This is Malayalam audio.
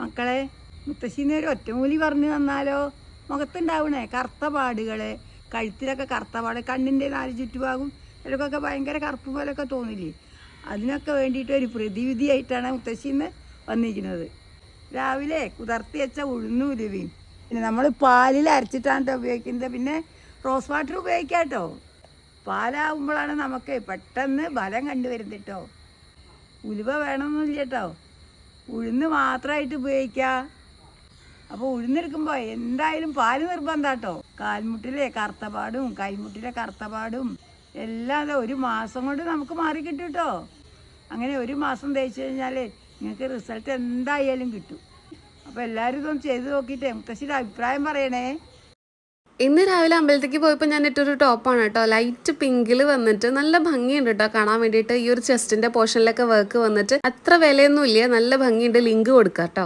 മക്കളെ മുത്തശ്ശീന്ന് ഒരു ഒറ്റമൂലി പറഞ്ഞു തന്നാലോ? മുഖത്തുണ്ടാവണേ കറുത്ത പാടുകൾ കഴുത്തിലൊക്കെ കറുത്ത പാട് കണ്ണിന്റെ നാല് ചുറ്റുഭാഗം ഇതിലൊക്കെ ഭയങ്കര കറുപ്പ് പോലൊക്കെ തോന്നില്ലേ? അതിനൊക്കെ വേണ്ടിയിട്ട് ഒരു പ്രതിവിധിയായിട്ടാണ് മുത്തശ്ശിന്ന് വന്നിരിക്കുന്നത്. രാവിലെ കുതിർത്തി വെച്ച ഉഴുന്നു ഉലുവയും പിന്നെ നമ്മൾ പാലിൽ അരച്ചിട്ടാണ് ട്ടോ ഉപയോഗിക്കുന്നത്. പിന്നെ റോസ് വാട്ടർ ഉപയോഗിക്കാം കേട്ടോ പാലാവുമ്പോഴാണ് നമുക്ക് പെട്ടെന്ന് ബലം കണ്ടുവരുന്നത് കേട്ടോ ഉലുവ വേണമെന്നില്ല കേട്ടോ ഉഴുന്ന് മാത്രമായിട്ട് ഉപയോഗിക്കുക അപ്പോൾ ഉഴുന്നെടുക്കുമ്പോൾ എന്തായാലും പാൽ നിർബന്ധം കേട്ടോ കാൽമുട്ടിലെ കറുത്തപാടും കൈമുട്ടിലെ കറുത്തപാടും എല്ലാം ഒരു മാസം കൊണ്ട് നമുക്ക് മാറി കിട്ടും കേട്ടോ അങ്ങനെ ഒരു മാസം തേച്ച് കഴിഞ്ഞാൽ നിങ്ങൾക്ക് റിസൾട്ട് എന്തായാലും കിട്ടും. അപ്പോൾ എല്ലാവരും ഇതൊന്നും ചെയ്ത് നോക്കിയിട്ട് മുത്തശ്ശിയുടെ അഭിപ്രായം പറയണേ. ഇന്ന് രാവിലെ അമ്പലത്തേക്ക് പോയപ്പോൾ ഞാൻ ഇട്ടൊരു ടോപ്പാണ് കേട്ടോ. ലൈറ്റ് പിങ്കിൽ വന്നിട്ട് നല്ല ഭംഗിയുണ്ട് കേട്ടോ കാണാൻ വേണ്ടിയിട്ട്. ഈ ഒരു ചെസ്റ്റിന്റെ പോർഷനിലൊക്കെ വർക്ക് വന്നിട്ട് അത്ര വിലയൊന്നും ഇല്ല നല്ല ഭംഗിയുണ്ട്. ലിങ്ക് കൊടുക്കാം കേട്ടോ